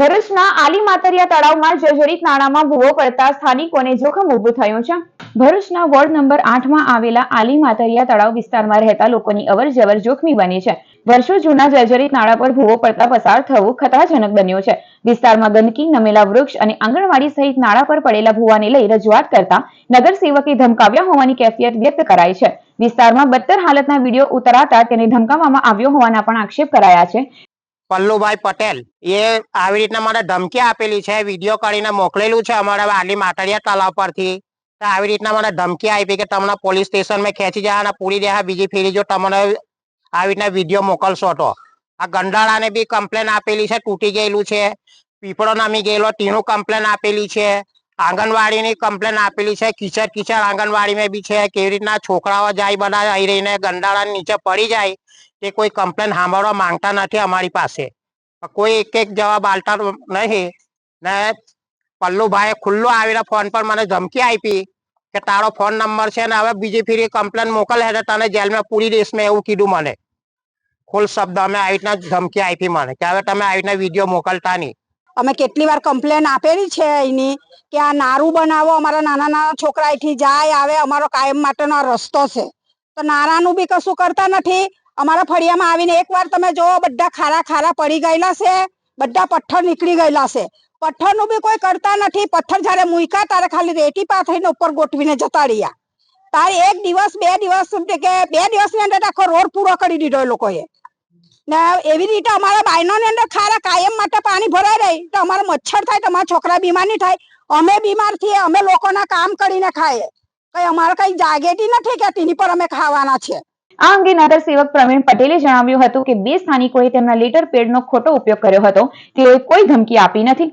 ભરૂચના આલી માતરિયા તળાવમાં જર્જરિત નાણામાં ભૂવો પડતા સ્થાનિકોને જોખમ ઊભું થયું છે. ભરૂચના વોર્ડ નંબર આઠમાં આવેલા આલી માતરિયા તળાવ વિસ્તારમાં રહેતા લોકોની અવરજવર જોખમી બની છે. વર્ષો જૂના જર્જરિત નાળા પર ભૂવો પડતા પસાર થવું ખતરાજનક બન્યું છે. વિસ્તારમાં ગંદકી, નમેલા વૃક્ષ અને આંગણવાડી સહિત નાળા પર પડેલા ભૂવાને લઈ રજૂઆત કરતા નગરસેવકે ધમકાવ્યા હોવાની કેફિયત વ્યક્ત કરાઈ છે. વિસ્તારમાં બદતર હાલતના વીડિયો ઉતરાતા તેને ધમકાવવામાં આવ્યો હોવાના પણ આક્ષેપ કરાયા છે. પલ્લુભાઈ પટેલ. એ આવી રીતના મને ધમકી આપેલી છે વીડિયો કરીને મોકલેલું છે અમારા આલી માટડિયા તળાવ પરથી. તો આવી રીતના મને ધમકી આપી કે તમને પોલીસ સ્ટેશનમાં ખેંચી જાય અને પૂરી દેહા બીજી ફેરી જો તમને આવી રીતના વીડિયો મોકલશો તો. આ ગંડાળાને બી કમ્પ્લેન આપેલી છે, તૂટી ગયેલું છે. પીપળો નામી ગયેલો ટીનું કમ્પ્લેન આપેલી છે. આંગણવાડીની કમ્પ્લેન આપેલી છે. કિચડ કિચડ આંગણવાડીમાં બી છે. કેવી રીતના છોકરાઓ જાય, બધા આવી રહીને ગંડાળા નીચે પડી જાય, તે કોઈ કમ્પ્લેન સાંભળવા માંગતા નથી અમારી પાસે. કોઈ એક એક જવાબ આલતા નહીં. ને પલ્લુભાઈએ ખુલ્લો આવીને ફોન પર મને ધમકી આપી કે તારો ફોન નંબર છે ને હવે બીજી ફેરી કમ્પ્લેન મોકલે એટલે તને જેલમાં પૂરી દેશમાં એવું કીધું મને. ખુલ શબ્દ, અમે આવી રીતના ધમકી આપી મને કે હવે તમે આવી રીતના વીડિયો મોકલતા નહીં. અમે કેટલી વાર કમ્પ્લેન આપેલી છે એની કે આ નારું બનાવો, અમારા નાના નાના છોકરા અહીંથી જાય, આવે, અમારો કાયમ માટેનો રસ્તો છે. તો નારાનું બી કશું કરતા નથી. અમારા ફળિયામાં આવીને એકવાર તમે જો બધા ખારા ખારા પડી ગયેલા છે. બધા પથ્થર નીકળી ગયેલા છે. પથ્થરનું બી કોઈ કરતા નથી. પથ્થર જ્યારે મૂક્યા, ત્યારે ખાલી રેતી પાથરીને ઉપર ગોઠવીને જતા રહ્યા. તારે એક દિવસ, બે દિવસ કે બે દિવસની અંદર આખો રોડ પૂરો કરી દીધો એ લોકોએ. ને, એવી રીતે અમારા બાયનોની અંદર ખારા કાયમ માટે પાણી ભરાઈ રહી. તો અમારા મચ્છર થાય, તો અમારા છોકરા બીમાર નહીં થાય. અમે બીમાર થઈએ અમે લોકોના કામ કરીને ખાઈએ. કઈ અમારે કઈ જાગેતી નથી કે તેની પર અમે ખાવાના છે આ અંગે નગરસેવક પ્રવીણ પટેલે જણાવ્યું હતું કે બે સ્થાનિકોએ તેમના લીટર પેડનો ખોટો ઉપયોગ કર્યો હતો. તેઓએ કોઈ ધમકી આપી નથી.